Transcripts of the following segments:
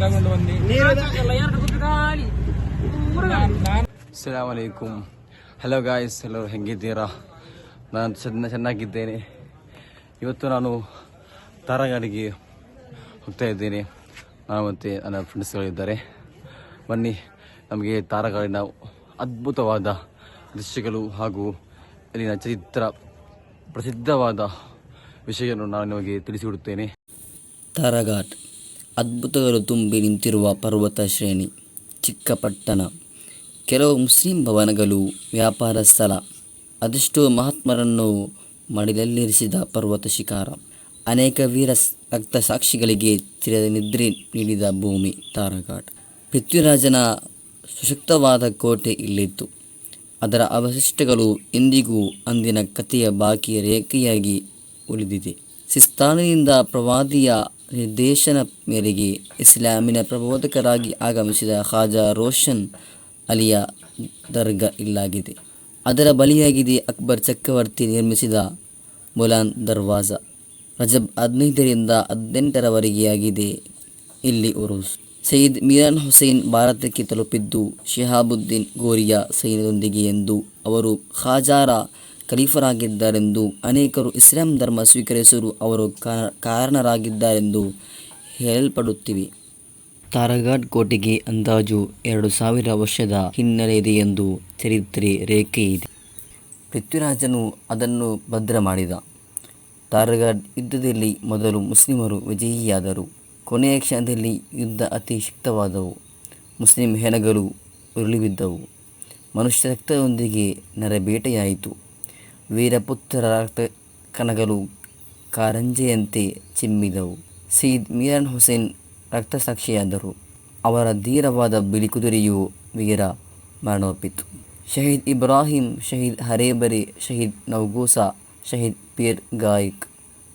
ತಗೊಂಡು hello guys ಎಲ್ಲರೂ ಹೆಂಗಿದ್ದೀರಾ? ನಾನು ಚೆನ್ನ ಚೆನ್ನಾಗಿದ್ದೇನೆ. ಇವತ್ತು ನಾನು ತಾರಾಗಾಡಿಗೆ ಹೋಗ್ತಾ ಇದ್ದೇನೆ. ನಾನು ಮತ್ತು ನನ್ನ ಫ್ರೆಂಡ್ಸ್ಗಳಿದ್ದಾರೆ ಬನ್ನಿ, ನಮಗೆ ತಾರಾಗಾಡಿನ ಅದ್ಭುತವಾದ ದೃಶ್ಯಗಳು ಹಾಗೂ ಅಲ್ಲಿನ ಚರಿತ್ರ, ಪ್ರಸಿದ್ಧವಾದ ವಿಷಯವನ್ನು ನಾನು ನಿಮಗೆ ತಿಳಿಸಿಬಿಡುತ್ತೇನೆ ತಾರಾಘಾಟ್ ಅದ್ಭುತಗಳು ತುಂಬಿ ನಿಂತಿರುವ ಪರ್ವತ ಶ್ರೇಣಿ, ಚಿಕ್ಕಪಟ್ಟಣ, ಕೆಲವು ಮುಸ್ಲಿಂ ಭವನಗಳು, ವ್ಯಾಪಾರ ಸ್ಥಳ, ಅದೆಷ್ಟೋ ಮಹಾತ್ಮರನ್ನು ಮಡಿಲಲ್ಲಿರಿಸಿದ ಪರ್ವತ ಶಿಖರ, ಅನೇಕ ವೀರ ರಕ್ತ ಸಾಕ್ಷಿಗಳಿಗೆ ಚಿರದ ನಿದ್ರೆ ನೀಡಿದ ಭೂಮಿ, ತಾರಘಾಟ್. ಪೃಥ್ವಿರಾಜನ ಸುಶಕ್ತವಾದ ಕೋಟೆ ಇಲ್ಲಿತ್ತು. ಅದರ ಅವಶಿಷ್ಟಗಳು ಇಂದಿಗೂ ಅಂದಿನ ಕಥೆಯ ಬಾಕಿ ರೇಖೆಯಾಗಿ ಉಳಿದಿದೆ. ಸಿಸ್ತಾನಿನಿಂದ ಪ್ರವಾದಿಯ ನಿರ್ದೇಶನ ಮೇರೆಗೆ ಇಸ್ಲಾಮಿನ ಪ್ರಬೋಧಕರಾಗಿ ಆಗಮಿಸಿದ ಖಾಜಾ ರೋಷನ್ ಅಲಿಯ ದರ್ಗಾ ಇಲ್ಲಾಗಿದೆ. ಅದರ ಬಲಿಯಾಗಿದೆ ಅಕ್ಬರ್ ಚಕ್ರವರ್ತಿ ನಿರ್ಮಿಸಿದ ಮುಲಾನ್ ದರ್ವಾಜ. ರಜಬ್ ಹದಿನೈದರಿಂದ ಹದಿನೆಂಟರವರೆಗೆ ಆಗಿದೆ ಇಲ್ಲಿ ಉರುಸ್ ಸೈಯದ್ ಮಿರಾನ್ ಹುಸೇನ್ ಭಾರತಕ್ಕೆ ತಲುಪಿದ್ದು ಶಿಹಾಬುದ್ದೀನ್ ಗೋರಿಯಾ ಸೈನ್ಯದೊಂದಿಗೆ ಎಂದು ಅವರು ಖಾಜಾರ ಖಲೀಫರಾಗಿದ್ದಾರೆಂದು ಅನೇಕರು ಇಸ್ಲಾಂ ಧರ್ಮ ಸ್ವೀಕರಿಸಲು ಅವರು ಕಾ- ಕಾರಣರಾಗಿದ್ದಾರೆಂದು ಹೇಳಲ್ಪಡುತ್ತಿವೆ. ತಾರಘಾಟ್ ಕೋಟೆಗೆ ಅಂದಾಜು ಎರಡು ಸಾವಿರ ವರ್ಷದ ಹಿನ್ನೆಲೆ ಇದೆ ಎಂದು ಚರಿತ್ರೆ ರೇಖೆ ಇದೆ. ಪೃಥ್ವಿರಾಜನು ಅದನ್ನು ಭದ್ರ ಮಾಡಿದ. ತಾರಘಾಟ್ ಯುದ್ಧದಲ್ಲಿ ಮೊದಲು ಮುಸ್ಲಿಮರು ವಿಜಯಿಯಾದರು. ಕೊನೆಯ ಕ್ಷಣದಲ್ಲಿ ಯುದ್ಧ ಅತಿ ಶಕ್ತವಾದವು. ಮುಸ್ಲಿಂ ಹೆಣಗಳು ಉರುಳಿಬಿದ್ದವು. ಮನುಷ್ಯ ರಕ್ತದೊಂದಿಗೆ ನರಬೇಟೆಯಾಯಿತು. ವೀರಪುತ್ರರ ರಕ್ತ ಕಣಗಳು ಕಾರಂಜೆಯಂತೆ ಚಿಮ್ಮಿದವು. ಸೀದ್ ಮೀರನ್ ಹುಸೇನ್ ರಕ್ತಸಾಕ್ಷಿಯಾದರು. ಅವರ ಧೀರವಾದ ಬಿಳಿ ಕುದುರೆಯು ವೀರ ಮರಣೋಪಿತು. ಶಹೀದ್ ಇಬ್ರಾಹಿಂ, ಶಹೀದ್ ಹರೇಬರೆ, ಶಹೀದ್ ನವಗೂಸ ಶಹೀದ್ ಪೀರ್ ಗಾಯಕ್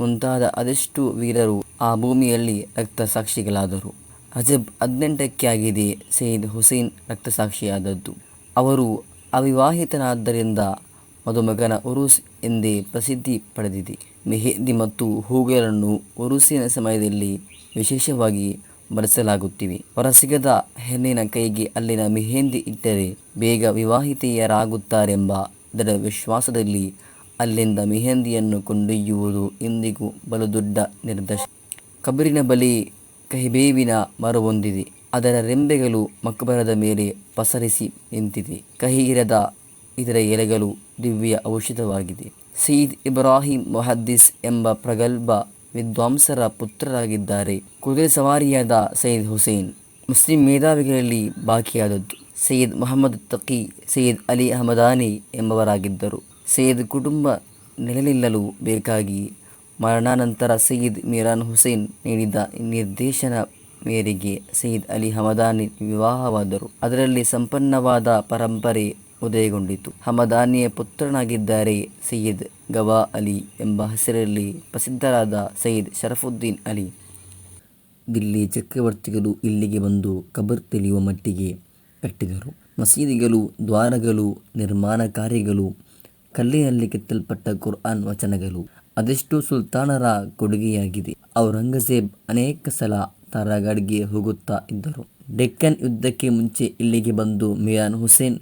ಮುಂತಾದ ಅದೆಷ್ಟು ವೀರರು ಆ ಭೂಮಿಯಲ್ಲಿ ರಕ್ತಸಾಕ್ಷಿಗಳಾದರು. ಅಜಬ್ ಹದಿನೆಂಟಕ್ಕೆ ಆಗಿದೆ ಸೈಯದ್ ಹುಸೇನ್ ರಕ್ತಸಾಕ್ಷಿಯಾದದ್ದು. ಅವರು ಅವಿವಾಹಿತನಾದ್ದರಿಂದ ಮದುಮಗನ ಉರುಸ್ ಎಂದೇ ಪ್ರಸಿದ್ಧಿ ಪಡೆದಿದೆ. ಮೆಹೆಂದಿ ಮತ್ತು ಹೂಗಳನ್ನು ಉರುಸಿನ ಸಮಯದಲ್ಲಿ ವಿಶೇಷವಾಗಿ ಬಳಸಲಾಗುತ್ತಿವೆ. ಹೊರಸಿಗದ ಹೆಣ್ಣಿನ ಕೈಗೆ ಅಲ್ಲಿನ ಮೆಹೆಂದಿ ಇಟ್ಟರೆ ಬೇಗ ವಿವಾಹಿತೆಯರಾಗುತ್ತಾರೆಂಬ ದೃಢ ವಿಶ್ವಾಸದಲ್ಲಿ ಅಲ್ಲಿಂದ ಮೆಹೆಂದಿಯನ್ನು ಕೊಂಡೊಯ್ಯುವುದು ಇಂದಿಗೂ ಬಲು ದೊಡ್ಡ ನಿರ್ದೇಶ ಕಬರಿನ ಬಳಿ ಕಹಿಬೇವಿನ ಮರವೊಂದಿದೆ. ಅದರ ರೆಂಬೆಗಳು ಮಕ್ಬರದ ಮೇಲೆ ಪಸರಿಸಿ ನಿಂತಿದೆ. ಕಹಿಗಿರದ ಇದರ ಎಲೆಗಳು ದಿವ್ಯ ಔಷಧವಾಗಿದೆ. ಸೀದ್ ಇಬ್ರಾಹಿಂ ಮೊಹದ್ದೀಸ್ ಎಂಬ ಪ್ರಗಲ್ಭ ವಿದ್ವಾಂಸರ ಪುತ್ರರಾಗಿದ್ದಾರೆ. ಕುದುರೆ ಸವಾರಿಯಾದ ಸೈಯದ್ ಹುಸೇನ್ ಮುಸ್ಲಿಂ ಮೇಧಾವಿಗಳಲ್ಲಿ ಬಾಕಿಯಾದದ್ದು. ಸೈಯದ್ ಮೊಹಮ್ಮದ್ ತಕಿ, ಸೈಯದ್ ಅಲಿ ಅಹಮದಾನಿ ಎಂಬವರಾಗಿದ್ದರು. ಸೈಯದ್ ಕುಟುಂಬ ನೆಲೆನಿಲ್ಲಲು ಬೇಕಾಗಿ ಮರಣಾನಂತರ ಸೈಯದ್ ಮಿರಾನ್ ಹುಸೇನ್ ನೀಡಿದ ನಿರ್ದೇಶನ ಮೇರೆಗೆ ಸೈಯದ್ ಅಲಿ ಹಮದಾನಿ ವಿವಾಹವಾದರು. ಅದರಲ್ಲಿ ಸಂಪನ್ನವಾದ ಪರಂಪರೆ ಉದಯಗೊಂಡಿತು. ಹಮದಾನಿಯ ಪುತ್ರನಾಗಿದ್ದಾರೆ ಸಯ್ಯದ್ ಗವಾ ಅಲಿ ಎಂಬ ಹೆಸರಲ್ಲಿ ಪ್ರಸಿದ್ಧರಾದ ಸೈಯದ್ ಶರಫುದ್ದೀನ್ ಅಲಿ. ದಿಲ್ಲಿ ಚಕ್ರವರ್ತಿಗಳು ಇಲ್ಲಿಗೆ ಬಂದು ಕಬರ್ ತಿಳಿಯುವ ಮಟ್ಟಿಗೆ ಕಟ್ಟಿದರು. ಮಸೀದಿಗಳು, ದ್ವಾರಗಳು, ನಿರ್ಮಾಣ ಕಾರ್ಯಗಳು ಕಲ್ಲಿನಲ್ಲಿ ಕೆತ್ತಲ್ಪಟ್ಟ ಕುರ್ಆನ್ ವಚನಗಳು. ಅದೆಷ್ಟು ಸುಲ್ತಾನರ ಕೊಡುಗೆಯಾಗಿದೆ. ಔರಂಗಜೇಬ್ ಅನೇಕ ಸಲ ತರಗಡಿಗೆ ಹೋಗುತ್ತಾ ಇದ್ದರು. ಡೆಕ್ಕನ್ ಯುದ್ಧಕ್ಕೆ ಮುಂಚೆ ಇಲ್ಲಿಗೆ ಬಂದು ಮಿಯಾನ್ ಹುಸೇನ್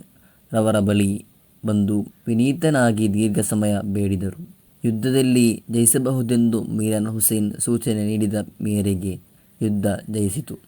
ರವರ ಬಳಿ ಬಂದು ವಿನೀತನಾಗಿ ದೀರ್ಘ ಸಮಯ ಬೇಡಿದರು. ಯುದ್ಧದಲ್ಲಿ ಜಯಿಸಬಹುದೆಂದು ಮೀರಾನ್ ಹುಸೇನ್ ಸೂಚನೆ ನೀಡಿದ ಮೇರೆಗೆ ಯುದ್ಧ ಜಯಿಸಿತು.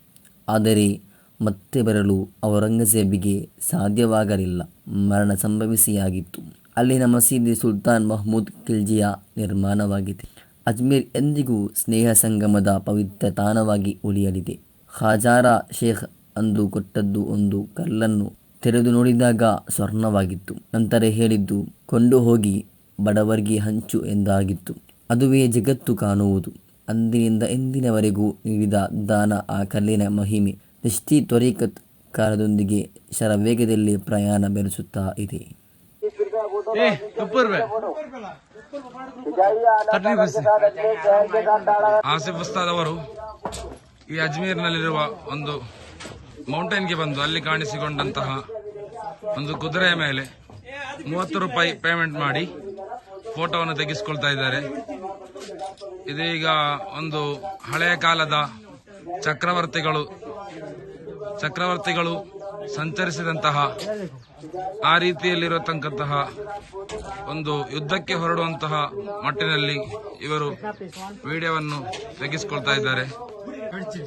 ಆದರೆ ಮತ್ತೆ ಬರಲು ಔರಂಗಜೇಬಿಗೆ ಸಾಧ್ಯವಾಗಲಿಲ್ಲ. ಮರಣ ಸಂಭವಿಸಿಯಾಗಿತ್ತು. ಅಲ್ಲಿನ ಮಸೀದಿ ಸುಲ್ತಾನ್ ಮಹಮೂದ್ ಖಿಲ್ಜಿಯ ನಿರ್ಮಾಣವಾಗಿದೆ ಅಜ್ಮೀರ್ ಎಂದಿಗೂ ಸ್ನೇಹ ಸಂಗಮದ ಪವಿತ್ರ ತಾಣವಾಗಿ ಉಳಿಯಲಿದೆ. ಖಾಜಾರ ಶೇಖ್ ಅಂದು ಕೊಟ್ಟದ್ದು ಒಂದು ಕಲ್ಲನ್ನು ತೆರೆದು ನೋಡಿದಾಗ ಸ್ವರ್ಣವಾಗಿತ್ತು. ನಂತರ ಹೇಳಿದ್ದು, ಕೊಂಡು ಹೋಗಿ ಬಡವರಿಗೆ ಹಂಚು ಎಂದಾಗಿತ್ತು. ಅದುವೇ ಜಗತ್ತು ಕಾಣುವುದು. ಅಂದಿನಿಂದ ಎಂದಿನವರೆಗೂ ನೀಡಿದ ದಾನ ಆ ಕಲ್ಲಿನ ಮಹಿಮೆ. ದೃಷ್ಟಿ ತ್ವರಿಕತ್ ಕಾಲದೊಂದಿಗೆ ಶರವೇಗದಲ್ಲಿ ಪ್ರಯಾಣ ಬೆಳೆಸುತ್ತಾ ಇದೆ. ಆಸಿಫ್ ಉಸ್ತಾದ್ ಅವರು ಈ ಅಜ್ಮೀರ್ನಲ್ಲಿರುವ ಒಂದು ಮೌಂಟೇನ್ಗೆ ಬಂದು ಅಲ್ಲಿ ಕಾಣಿಸಿಕೊಂಡಂತಹ ಒಂದು ಕುದುರೆಯ ಮೇಲೆ ಮೂವತ್ತು ರೂಪಾಯಿ ಪೇಮೆಂಟ್ ಮಾಡಿ ಫೋಟೋವನ್ನು ತೆಗೆಸಿಕೊಳ್ತಾ ಇದ್ದಾರೆ. ಇದೀಗ ಒಂದು ಹಳೆಯ ಕಾಲದ ಚಕ್ರವರ್ತಿಗಳು ಚಕ್ರವರ್ತಿಗಳು ಸಂಚರಿಸಿದಂತಹ ಆ ರೀತಿಯಲ್ಲಿರತಕ್ಕಂತಹ ಒಂದು ಯುದ್ಧಕ್ಕೆ ಹೊರಡುವಂತಹ ಮಟ್ಟಿನಲ್ಲಿ ಇವರು ವಿಡಿಯೋವನ್ನು ತೆಗೆಸಿಕೊಳ್ತಾ ಇದ್ದಾರೆ.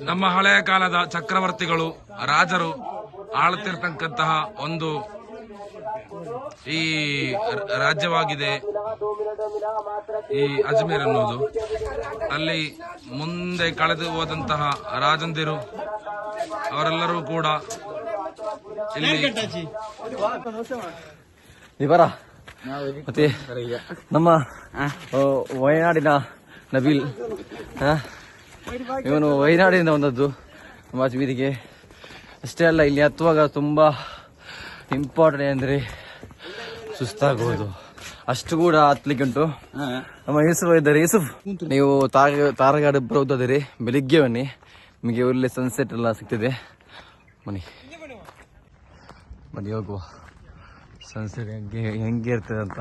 ನಮ್ಮ ಹಳೆಯ ಕಾಲದ ಚಕ್ರವರ್ತಿಗಳು ರಾಜರು ಆಳ್ತಿರ್ತಕ್ಕಂತಹ ಒಂದು ಈ ರಾಜ್ಯವಾಗಿದೆ ಈ ಅಜ್ಮೀರ್ ಅನ್ನೋದು. ಅಲ್ಲಿ ಮುಂದೆ ಕಳೆದು ಹೋದಂತಹ ರಾಜಂದಿರು ಅವರೆಲ್ಲರೂ ಕೂಡ ಇಲ್ಲಿ ಮತ್ತೆ ನಮ್ಮ ವಯನಾಡಿನ ನಬೀಲ್ ಇವನು ವಯನಾಡಿನಿಂದ ಬಂದದ್ದು ಅಜ್ಮೀರಿಗೆ ಅಷ್ಟೇ ಅಲ್ಲ, ಇಲ್ಲಿ ಹತ್ತುವಾಗ ತುಂಬ ಇಂಪಾರ್ಟೆಂಟ್ ಅಂದರೆ ಸುಸ್ತಾಗುವುದು ಅಷ್ಟು ಕೂಡ ಹತ್ಲಿಕ್ಕೆ ಉಂಟು. ನಮ್ಮ ಯೂಸುಫ್ ಇದ್ದಾರೆ. ಯೂಸುಫ್, ನೀವು ತಾರ, ತಾರಗಾಡು ಬರೋದಾದರೆ ಬೆಳಿಗ್ಗೆ ಬನ್ನಿ. ನಿಮಗೆ ಒಳ್ಳೆ ಸನ್ಸೆಟ್ ಎಲ್ಲ ಸಿಗ್ತದೆ. ಬನ್ನಿ. ಬನ್ನಿ, ಹೋಗುವ. ಸನ್ಸೆಟ್ ಹೆಂಗೆ ಹೆಂಗೆ ಇರ್ತದೆ ಅಂತ.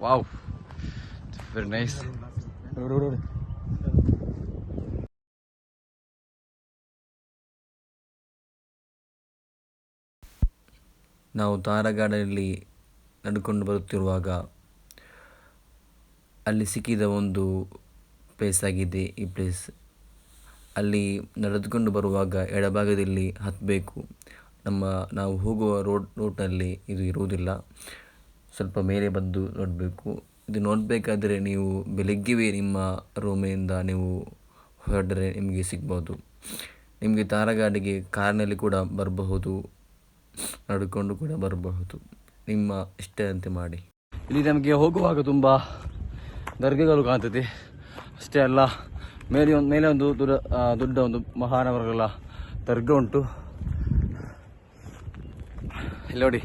ವಾವ್. ವೆರಿ ನೈಸ್ ನಾವು ತಾರಗಾಡಲ್ಲಿ ನಡ್ಕೊಂಡು ಬರುತ್ತಿರುವಾಗ ಅಲ್ಲಿ ಸಿಕ್ಕಿದ ಒಂದು ಪ್ಲೇಸ್ ಆಗಿದೆ ಈ ಪ್ಲೇಸ್ ಅಲ್ಲಿ ನಡೆದುಕೊಂಡು ಬರುವಾಗ ಎಡಭಾಗದಲ್ಲಿ ಹತ್ತಬೇಕು ನಮ್ಮ ನಾವು ಹೋಗುವ ರೋಡ್ ರೋಡ್ನಲ್ಲಿ ಇದು ಇರುವುದಿಲ್ಲ. ಸ್ವಲ್ಪ ಮೇಲೆ ಬಂದು ನೋಡಬೇಕು. ಇದು ನೋಡಬೇಕಾದ್ರೆ ನೀವು ಬೆಳಗ್ಗೆವೇ ನಿಮ್ಮ ರೂಮಿನಿಂದ ನೀವು ಹೊರಡ್ರೆ ನಿಮಗೆ ಸಿಗ್ಬೋದು. ನಿಮಗೆ ತಾರಗಾಡಿಗೆ ಕಾರ್ನಲ್ಲಿ ಕೂಡ ಬರಬಹುದು. ನಡ್ಕೊಂಡು ಕೂಡ ಬರಬಹುದು. ನಿಮ್ಮ ಇಷ್ಟದಂತೆ ಮಾಡಿ. ಇಲ್ಲಿ ನಮಗೆ ಹೋಗುವಾಗ ತುಂಬ ದರ್ಗಗಳು ಕಾಣ್ತದೆ. ಅಷ್ಟೇ ಅಲ್ಲ, ಮೇಲೆ ಒಂದು ಮೇಲೆ ಒಂದು ದೊಡ್ಡ ದೊಡ್ಡ ಒಂದು ಮಹಾನಗರಗಳ ದರ್ಗ ಉಂಟು. ಇಲ್ಲಿ ನೋಡಿ.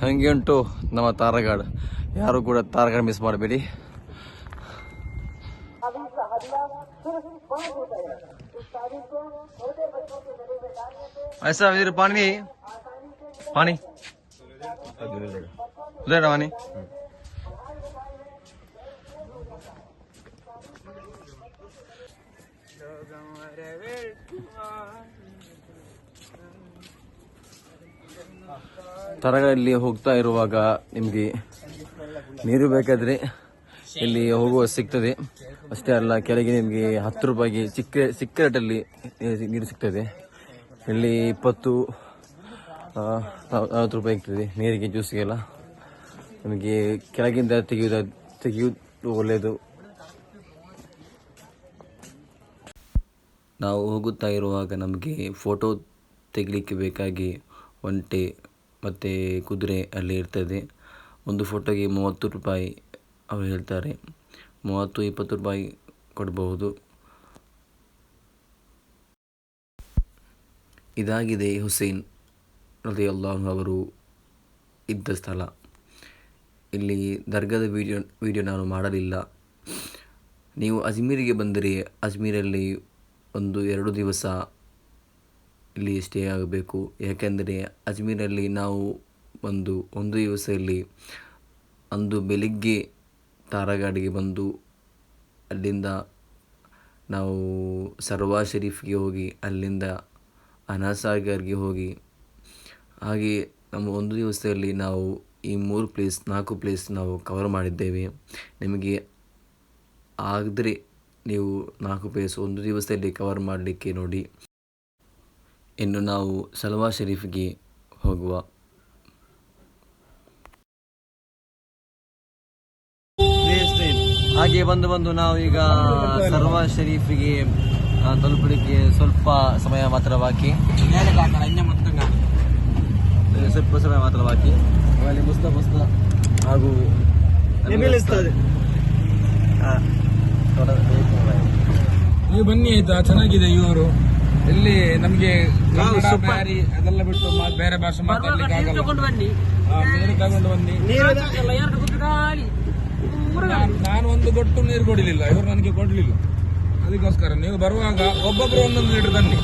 ಹಂಗೆ ಉಂಟು ನಮ್ಮ ತಾರಗಾಡ್. ಯಾರು ಕೂಡ ತಾರಗಾಡ್ ಮಿಸ್ ಮಾಡಬೇಡಿ. ऐसा इधर पानी नहीं है? पानी उधर है पानी ತರಗಳಲ್ಲಿ ಹೋಗ್ತಾ ಇರುವಾಗ ನಿಮಗೆ ನೀರು ಬೇಕಾದ್ರೆ ಇಲ್ಲಿ ಹೋಗುವ ಸಿಗ್ತದೆ. ಅಷ್ಟೇ ಅಲ್ಲ, ಕೆಳಗೆ ನಿಮಗೆ ಹತ್ತು ರೂಪಾಯಿಗೆ ಚಿಕ್ಕ ಚಿಕ್ಕ ರೇಟಲ್ಲಿ ನೀರು ಸಿಗ್ತದೆ. ಇಲ್ಲಿ ಇಪ್ಪತ್ತು ಅರವತ್ತು ರೂಪಾಯಿ ಇರ್ತದೆ ನೀರಿಗೆ, ಜ್ಯೂಸ್ಗೆಲ್ಲ. ನಿಮಗೆ ಕೆಳಗಿಂದ ತೆಗೆಯುವುದ ತೆಗೆಯುವುದು ಒಳ್ಳೆಯದು. ನಾವು ಹೋಗುತ್ತಾ ಇರುವಾಗ ನಮಗೆ ಫೋಟೋ ತೆಗಲಿಕ್ಕೆ ಬೇಕಾಗಿ ಒಂಟೆ ಮತ್ತು ಕುದುರೆ ಅಲ್ಲಿ ಇರ್ತದೆ. ಒಂದು ಫೋಟೋಗೆ ಮೂವತ್ತು ರೂಪಾಯಿ ಅವರು ಹೇಳ್ತಾರೆ, ಮೂವತ್ತು ಇಪ್ಪತ್ತು ರೂಪಾಯಿ ಕೊಡಬಹುದು. ಇದಾಗಿದೆ ಹುಸೇನ್ ರದಿಯಲ್ಲಾಹು ಅವರು ಇದ್ದ ಸ್ಥಳ. ಇಲ್ಲಿ ದರ್ಗಾದ ವಿಡಿಯೋ ವಿಡಿಯೋ ನಾನು ಮಾಡಲಿಲ್ಲ. ನೀವು ಅಜ್ಮೀರಿಗೆ ಬಂದರೆ ಅಜ್ಮೀರಲ್ಲಿ ಒಂದು ಎರಡು ದಿವಸ ಇಲ್ಲಿ ಸ್ಟೇ ಆಗಬೇಕು. ಯಾಕೆಂದರೆ ಅಜ್ಮೀರಲ್ಲಿ ನಾವು ಒಂದು ಒಂದು ದಿವಸ ಇಲ್ಲಿ ಅಂದು ಬೆಳಿಗ್ಗೆ ತಾರಗಾಡಿಗೆ ಬಂದು ಅಲ್ಲಿಂದ ನಾವು ಸರ್ವಾ ಶರೀಫ್ಗೆ ಹೋಗಿ, ಅಲ್ಲಿಂದ ಅನಾಸಾಗರ್ಗೆ ಹೋಗಿ, ಹಾಗೆ ನಮ್ಮ ಒಂದು ದಿವಸದಲ್ಲಿ ನಾವು ಈ ಮೂರು ಪ್ಲೇಸ್ ನಾಲ್ಕು ಪ್ಲೇಸ್ ನಾವು ಕವರ್ ಮಾಡಿದ್ದೇವೆ. ನಿಮಗೆ ಆದರೆ ನೀವು ನಾಲ್ಕು ಪ್ಲೇಸ್ ಒಂದು ದಿವಸದಲ್ಲಿ ಕವರ್ ಮಾಡಲಿಕ್ಕೆ ನೋಡಿ. ಇನ್ನು ನಾವು ಸಲ್ವಾ ಶರೀಫ್ಗೆ ಹೋಗುವ. ಹಾಗೆ ಬಂದು ಬಂದು ನಾವು ಈಗ ಸರ್ವ ಶರೀಫಿಗೆ ತಲುಪಲಿಕ್ಕೆ ಸ್ವಲ್ಪ ಸಮಯ ಮಾತ್ರ ಬಾಕಿ. ಸ್ವಲ್ಪ ಸಮಯ ಮಾತ್ರ ಬಾಕಿ. ಅಲ್ಲಿ ಮುಸ್ತ ಮುಸ್ತ. ಹಾಗೂ ಆ, ನೀವು ಬನ್ನಿ ಆಯ್ತಾ ಚೆನ್ನಾಗಿದೆ ಇವರು. ಇಲ್ಲಿ ನಮ್ಗೆ ಅದೆಲ್ಲ ಬಿಟ್ಟು ಮಾ- ಬೇರೆ ಭಾಷೆ ಮಾತಾಡ್ಲಿಕ್ಕೆ ಆಗಲ್ಲ. ತಗೊಂಡು ಬನ್ನಿ. ನೀರು ತಗೊಂಡು ಬನ್ನಿ ನಾನ್- ಒಂದು ಗೊಟ್ಟು ನೀರು ಕೊಡಲಿಲ್ಲ ಇವರು ನನಗೆ ಕೊಡಲಿಲ್ಲ. ಅದಕ್ಕೋಸ್ಕರ ನೀವು ಬರುವಾಗ ಒಬ್ಬೊಬ್ರು ಒಂದೊಂದು ಲೀಟರ್ ತನ್ನಿ.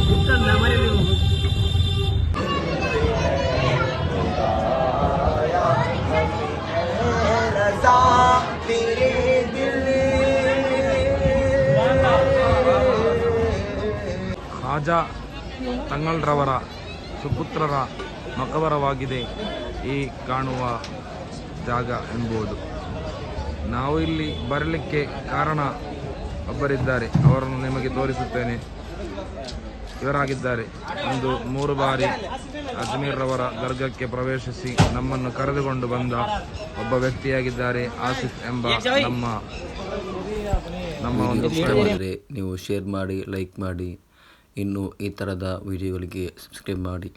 ಖಾಜಾ ತಂಗಳ್ರವರ ಸುಪುತ್ರರ ಮಕಬರವಾಗಿದೆ ಈ ಕಾಣುವ ಜಾಗ ಎಂಬುದು ನಾವು ಇಲ್ಲಿ ಬರಲಿಕ್ಕೆ ಕಾರಣ ಒಬ್ಬರಿದ್ದಾರೆ. ಅವರನ್ನು ನಿಮಗೆ ತೋರಿಸುತ್ತೇನೆ. ಇವರಾಗಿದ್ದಾರೆ. ಒಂದು ಮೂರು ಬಾರಿ ಅಜ್ಮೀರ್ ರವರ ದರ್ಗಕ್ಕೆ ಪ್ರವೇಶಿಸಿ ನಮ್ಮನ್ನು ಕರೆದುಕೊಂಡು ಬಂದ ಒಬ್ಬ ವ್ಯಕ್ತಿಯಾಗಿದ್ದಾರೆ ಆಸಿಫ್ ಎಂಬ ನಮ್ಮ ನಮ್ಮ ಒಂದು ಇಷ್ಟವಾದರೆ ನೀವು ಶೇರ್ ಮಾಡಿ ಲೈಕ್ ಮಾಡಿ ಇನ್ನು ಈ ಥರದ ವಿಡಿಯೋಗಳಿಗೆ ಸಬ್ಸ್ಕ್ರೈಬ್ ಮಾಡಿ.